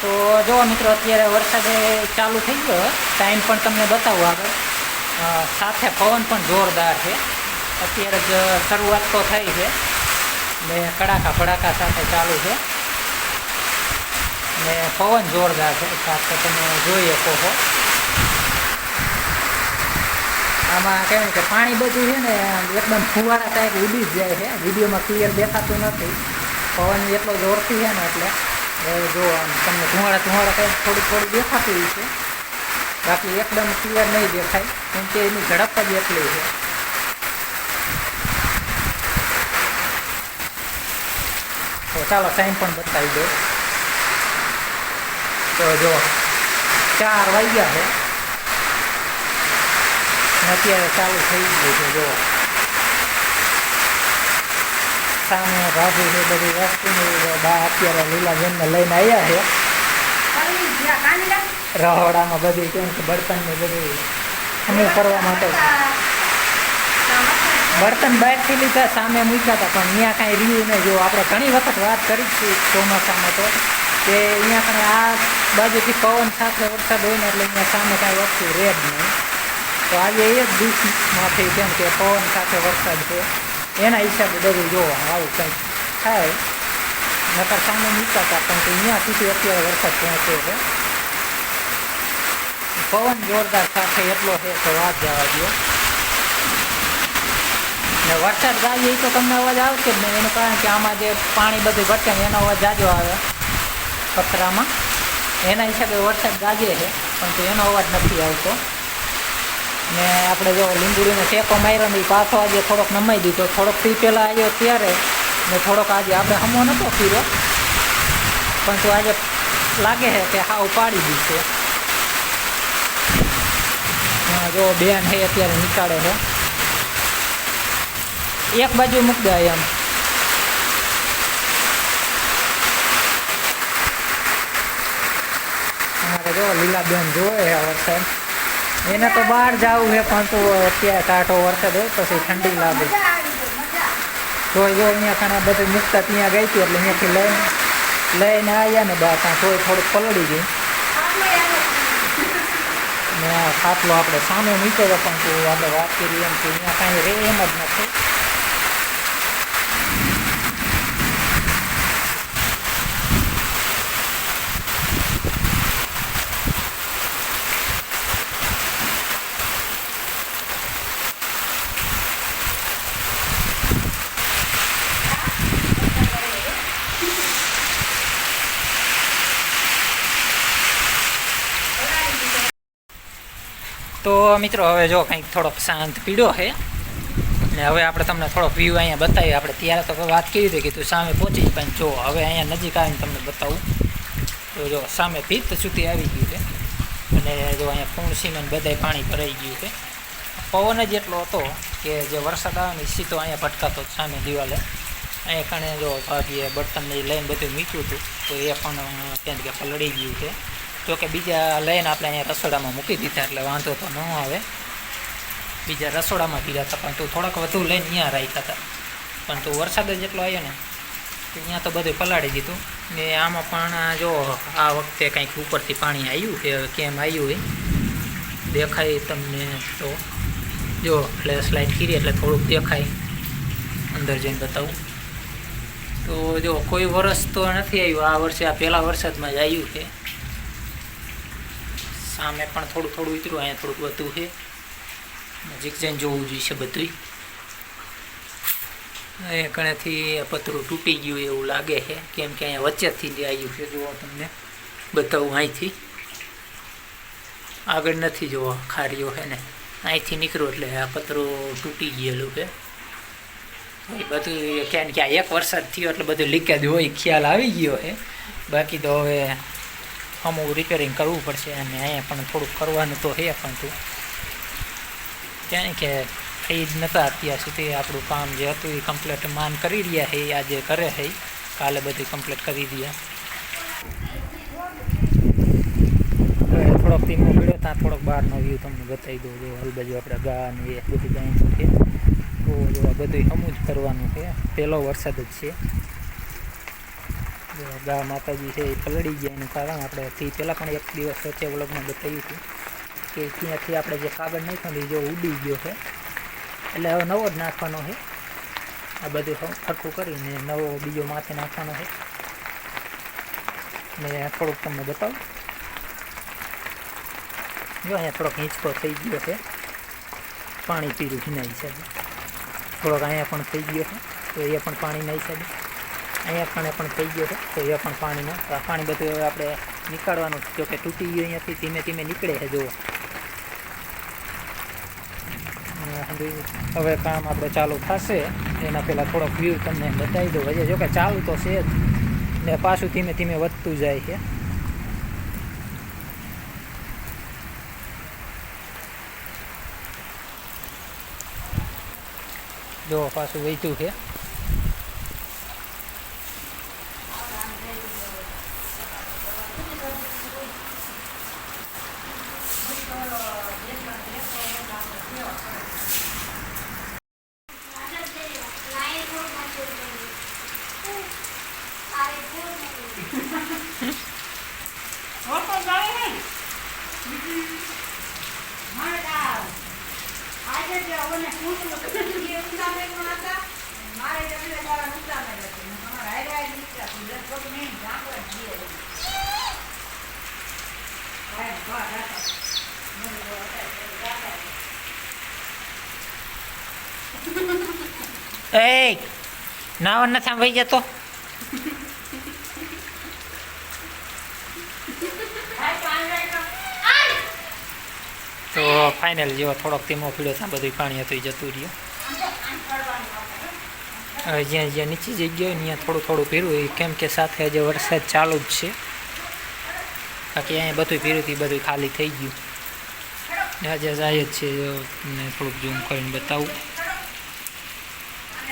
તો જો મિત્રો, અત્યારે વરસાદે ચાલુ થઈ ગયો. ટાઈમ પણ તમને બતાવું આગળ. સાથે પવન પણ જોરદાર છે. અત્યારે જ શરૂઆત તો થઈ છે. ને કડાકા ફડાકા સાથે ચાલુ છે. ને પવન જોરદાર છે. સાથે તમે જોઈ શકો છો. આમાં કહેવાય કે પાણી બધું છે ને, એકદમ ફુવારા ટાઈપ ઉડી જ જાય છે. વિડીયોમાં ક્લિયર દેખાતું નથી. પવન એટલો જોરથી છે ને એટલે. જો આમ તમને ધુવાડા ધુવાડા કંઈક થોડું થોડું દેખાતું છે. બાકી એકદમ ક્લિયર નહીં દેખાય, કેમ કે એની ઝડપ જ એટલી છે. તો ચાલો ટાઈમ પણ બતાવી દો તો જો ચાર વાગ્યા છે. અત્યારે ચાલુ થઈ ગયું છે, જો. સામે ભાભી ને બધી વસ્તુની બા અત્યારે લીલાબેનને લઈને આવ્યા છે. રહોડામાં બધી કેમ કે બળતણની બધી અમુક કરવા માટે બળતણ બહારથી લીધા, સામે મૂક્યા હતા, પણ અહીંયા કાંઈ રહ્યું નહીં. જો આપણે ઘણી વખત વાત કરી છે ચોમાસામાં તો, કે અહીંયા કણે આ બાજુથી પવન સાથે વરસાદ હોય ને એટલે અહીંયા સામે કાંઈ વસ્તુ રહે જ નહીં. તો આજે એ જ દુઃખમાંથી કેમ કે પવન સાથે વરસાદ છે. એના હિસાબે બધું જો આવું કંઈક થાય. નકર સામે નીકળતા હતા, પણ અહીંયા સુધી અત્યારે વરસાદ પહોંચે છે. પવન જોરદાર સાથે એટલો છે તો વાત જવા દો ને વરસાદ એ તો તમને અવાજ આવશે જ નહીં? એનું કારણ કે આમાં જે પાણી બધું ઘટે ને એનો અવાજ જાજો આવે પતરામાં એના હિસાબે વરસાદ ગાજે છે, પણ તો એનો અવાજ નથી આવતો. ને આપણે જો લીંબુડીનો શેકો માર્યો ને એ પાછો આજે થોડોક નમાઈ દીધો. થોડોકથી પહેલાં આવ્યો ત્યારે ને થોડોક આજે આપણે હમો નહોતો પીરો પણ તો આજે લાગે છે કે હા ઉપાડી દીધો. હા, જો બેન છે અત્યારે નીકાળે છે. એક બાજુ મૂક દે એમ. અમારે જો લીલાબેન જોવે છે. વરસાદ એને તો બહાર જવું છે, પણ તો અત્યારે કાંઠો વરસાદ હોય, પછી ઠંડી લાગે. તો જો અહીંયા ખાને બધું મૂકતા ત્યાં ગઈ હતી, એટલે અહીંયાથી લઈને લઈને આવ્યા ને બહાર ત્યાં તોય થોડુંક પલળી ગઈ ને આ ખાટલો આપણે સામે મૂક્યો હતો, પણ તું આપણે વાત કરી એમ કે અહીંયા કાંઈ રે એમ જ નથી. તો મિત્રો, હવે જો કંઈક થોડોક શાંત પીડ્યો છે ને હવે આપણે તમને થોડોક વ્યૂ અહીંયા બતાવીએ. આપણે ત્યારે તો વાત કરી હતી કે તું સામે પહોંચી જ, પણ જો હવે અહીંયા નજીક આવીને તમને બતાવું. તો જો સામે ભીત સુધી આવી ગયું છે. અને જો અહીંયા પૂર્ણ સિમેન્ટ બધાય પાણી ભરાઈ ગયું છે. પવન જ એટલો હતો કે જે વરસાદ આવે ને સીધો અહીંયા ભટકાતો સામે દિવાલે. અહીંયા કારણે જો ભાગીએ બળતણને લઈને બધું મૂક્યું હતું. તો એ પણ કેમ કે પલળી ગયું છે. જો કે બીજા લઈને આપણે અહીંયા રસોડામાં મૂકી દીધા એટલે વાંધો તો ન આવે. બીજા રસોડામાં પીધા હતા, પણ તું થોડાક વધુ લઈને અહીંયા રાખ્યા હતા. પણ તું વરસાદ જ એટલો આવ્યો ને, કે અહીંયા તો બધું પલાળી દીધું. ને આમાં પણ જો, આ વખતે કંઈક ઉપરથી પાણી આવ્યું કે કેમ આવ્યું હોય દેખાય તમને તો. જો ફ્લેશ લાઇટ કરી એટલે થોડુંક દેખાય. અંદર જઈને બતાવું. તો જો કોઈ વરસ તો નથી આવ્યું આ વર્ષે, આ પહેલાં વરસાદમાં જ આવ્યું છે. સામે પણ થોડું થોડું ઉતર્યું, અહીંયા થોડુંક વધુ છે. નજીક જઈને જોવું જોઈશે બધું એ કણેથી પતરું તૂટી ગયું એવું લાગે છે. કેમ કે અહીંયા વચ્ચેથી જે આવ્યું છે જોવો તમને, બતાવું અહીંથી. આગળ નથી જોવો ખારીઓ છે ને. અહીંથી નીકળ્યું એટલે આ પતરું તૂટી ગયેલું છે. એ બધું ક્યાં ક્યાં એક વરસાદ થયો એટલે બધું લીકેજ હોય, ખ્યાલ આવી ગયો છે. બાકી તો હવે અમુક રિપેરિંગ કરવું પડશે અને અહીંયા પણ થોડુંક કરવાનું તો છે પણ તું ત્યાં કે થઈ જ નહોતા અત્યાર સુધી આપણું કામ જે હતું એ કમ્પ્લીટ માન કરી રહ્યા છે આજે કરે છે, કાલે બધું કમ્પ્લીટ કરી હવે થોડોક ધીમો મળ્યો ત્યાં થોડોક બહારનો વ્યૂ તમને બતાવી દઉં. જો હાલ આપણે ગા ને એ બધું જાણીતું છે તો આ બધું હમું જ કરવાનું છે. પહેલો વરસાદ જ છે. ગા માતાજી છે એ પલળી ગયા એનું કારણ આપણે થી પહેલાં પણ એક દિવસ વચ્ચે વ્લોગમાં બતાવ્યું હતું કે ત્યાંથી આપણે જે કાગળ નાખ્યો ને જો ઉડી ગયો છે. એટલે હવે નવો જ નાખવાનો છે. આ બધું સરખું કરીને નવો બીજો માથે નાખવાનો છે. ને થોડુંક તમને બતાવું. જો અહીંયા થોડોક હિંચકો થઈ ગયો છે. પાણી પીરું ભીનાઈ હિસાબે થોડોક અહીંયા પણ થઈ ગયો છે. તો એ પણ પાણી નાઈ હિસાબે અહીંયા પણ પણ થઈ ગયો છે. તો એ પણ પાણીનો તો આ પાણી બધું હવે આપણે નીકાળવાનું. જો કે તૂટી ગયું અહીંયાથી, ધીમે ધીમે નીકળે છે, જુઓ. હવે કામ આપણે ચાલુ થશે. એના પહેલાં થોડોક વ્યૂ તમને બતાવી દઉં. હજી જો કે ચાલુ તો છે જ. ને પાછું ધીમે ધીમે વધતું જાય છે. જો પાછું વહેતું છે. એ નથી આમ વહી જતો? તો ફાઇનલ જેવો થોડોક ધીમો પીડ્યો ત્યાં બધું પાણી હતું જતું રહ્યું. હવે જ્યાં જ્યાં નીચી જગ્યા હોય ત્યાં થોડું થોડું પીરું, એ કેમ કે સાથે આજે વરસાદ ચાલુ જ છે. બાકી અહીંયા બધું પીરું હતું બધું ખાલી થઈ ગયું. આજે જાય જ છે થોડુંક ઝૂમ કરીને બતાવું.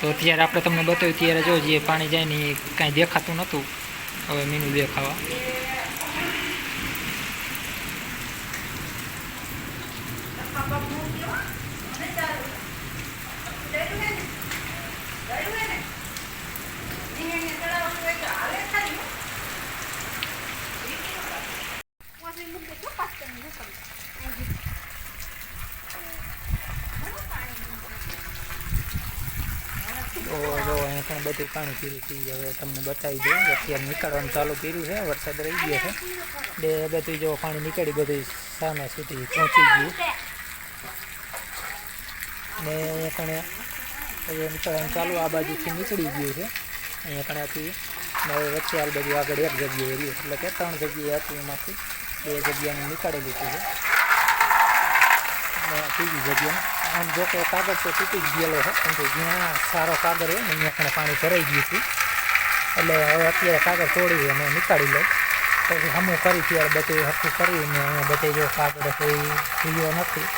તો અત્યારે આપણે તમને બતાવ્યું ત્યારે જો જે પાણી જાય ને એ કાંઈ દેખાતું નહોતું. હવે મીનું દેખાવા તો જો અહીંયા પણ બધું પાણી પીરું થઈ ગયું હવે તમને બતાવી દઉં. અત્યારે નીકળવાનું ચાલુ કર્યું છે. વરસાદ રહી ગયો છે. બે બધું જો પાણી નીકળી બધું સામે સુધી પહોંચી ગયું. ને અહીંયા પણ હવે નીકળવાનું ચાલુ. આ બાજુથી નીકળી ગયું છે. અહીંયા કણાથી ને હવે વચ્ચે હાલ બધું આગળ એક જગ્યાએ રહ્યું એટલે કે ત્રણ જગ્યાએ હતું એમાંથી બે જગ્યાનું નીકાળી લીધું છે. ને ત્રીજી જગ્યાએ આમ જો કે કાગળ તો તૂટી જ ગયેલો છે કેમ કે જ્યાં સારો કાગળ હોય ને, અહીંયા પણ પાણી ભરાઈ ગયું હતું એટલે હવે અત્યારે કાગળ તોડી અને નીકાળી લઉં. પછી હમું કરી ત્યારે બધું હરખું કરીને અહીંયા બધે જો કાગળ કોઈ ખુલ્યો નથી.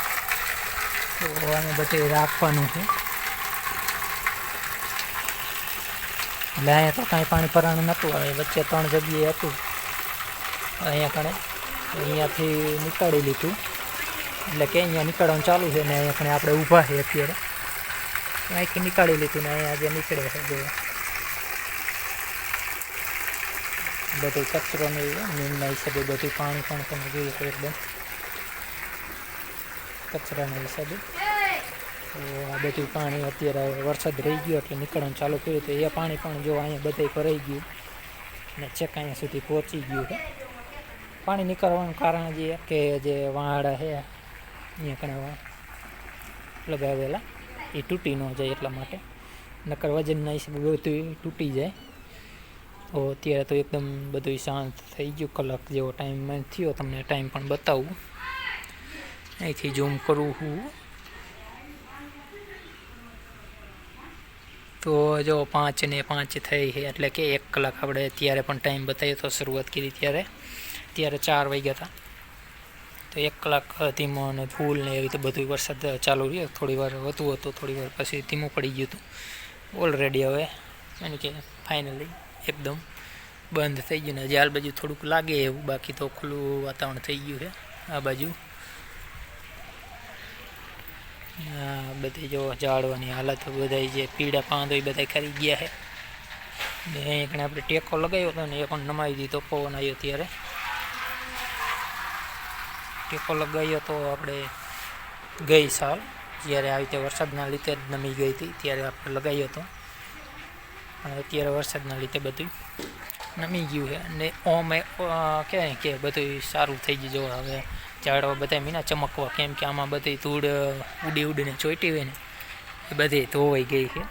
તો અમે બધે રાખવાનું છે. એટલે અહીંયા તો કાંઈ પાણી ભરાણું નહોતું, હવે વચ્ચે ત્રણ જગ્યાએ હતું. અહીંયા કણે અહીંયાથી નીકાળી લીધું. એટલે કે અહીંયા નીકળવાનું ચાલુ છે ને અહીંયા આપણે ઊભા છે અત્યારે. અહીંથી નીકાળી લીધું ને અહીંયા જે નીકળે છે જો બધું કચરો ને નીમના હિસાબે બધું પાણી પણ તમે જોયું તો એકદમ. કચરાના હિસાબે. આ બધું પાણી અત્યારે વરસાદ રહી ગયો એટલે નીકળવાનું ચાલુ કર્યું તો એ પાણી પણ જો અહીંયા બધે ભરાઈ ગયું ને છેક અહીંયા સુધી પહોંચી ગયું પાણી નીકળવાનું કારણ જે કે જે વાંડા છે અહીંયા કણે લગાવેલા એ તૂટી ન જાય એટલા માટે. નકર વજનના હિસાબે બધું તૂટી જાય. તો અત્યારે તો એકદમ બધું શાંત થઈ ગયું. કલાક જેવો ટાઈમ થયો, તમને ટાઈમ પણ બતાવું. અહીંથી ઝૂમ કરું હું. તો જો પાંચ ને પાંચ થઈ છે, એટલે કે એક કલાક આપણે ત્યારે પણ ટાઈમ બતાવ્યો તો શરૂઆત કરી ત્યારે. ત્યારે ચાર વાગ્યા હતા. તો એક કલાક ધીમો અને ફૂલ ને એવી રીતે બધું વરસાદ ચાલુ રહ્યો. થોડી વાર વધુ હતું થોડી વાર પછી ધીમું પડી ગયું હતું. ઓલરેડી હવે એમ કે ફાઇનલી એકદમ બંધ થઈ ગયું ને હજી હાલ બાજુ થોડુંક લાગે એવું. બાકી તો ખુલ્લું વાતાવરણ થઈ ગયું છે આ બાજુ. બધી જો ઝાડવાની હાલત બધા જે પીળા પાંદ એ બધા ખરી ગયા છે. ને અહીં આપણે ટેકો લગાવ્યો હતો ને એ પણ નમાવી દીધો. પવન આવ્યો ત્યારે. ટેકો લગાવ્યો તો આપણે ગઈ સાલ. જ્યારે આવી રીતે વરસાદના લીધે જ નમી ગઈ હતી, ત્યારે આપણે લગાવ્યો હતો. અને અત્યારે વરસાદના લીધે બધું નમી ગયું છે. અને ઓમ કહેવાય કે બધું સારું થઈ ગયું. જો હવે ઝાડવા બધા મીના ચમકવા. કેમ કે આમાં બધી ધૂળ ઉડી ઉડીને ચોંટી હોય ને, એ બધી ધોવાઈ ગઈ છે.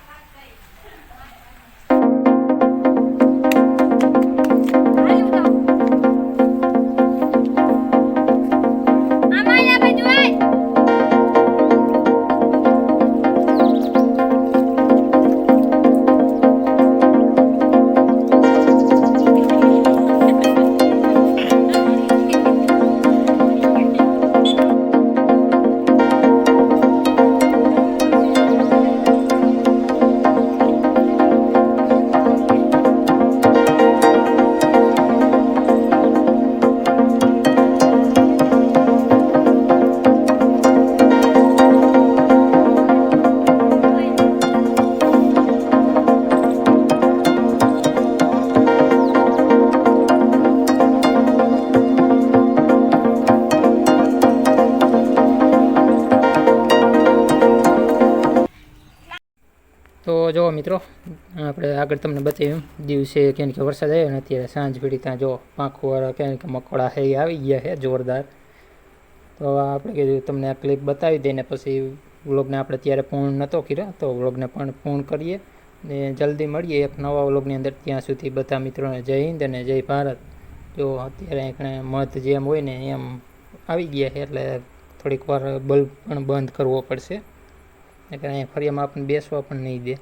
જો મિત્રો, આપણે આગળ તમને બતાવ્યું, દિવસે કેમ કે વરસાદ આવ્યો ને અત્યારે સાંજ પીડી ત્યાં જો પાંખવાળા કેમ કે મકોડા એ આવી ગયા છે જોરદાર. તો આપણે કીધું તમને આ ક્લિપ બતાવી દઈને પછી વ્લોગને આપણે ત્યારે પૂર્ણ નહોતો કર્યો, તો વ્લોગને પણ પૂર્ણ કરીએ ને જલ્દી મળીએ એક નવા વ્લોગની અંદર. ત્યાં સુધી બધા મિત્રોને જય હિન્દ અને જય ભારત. જો અત્યારે એકણે મધ જેમ હોય ને એમ આવી ગયા છે એટલે થોડીક વાર બલ્બ પણ બંધ કરવો પડશે. એટલે અહીંયા ફરિયામાં આપણને બેસવા પણ નહીં દે.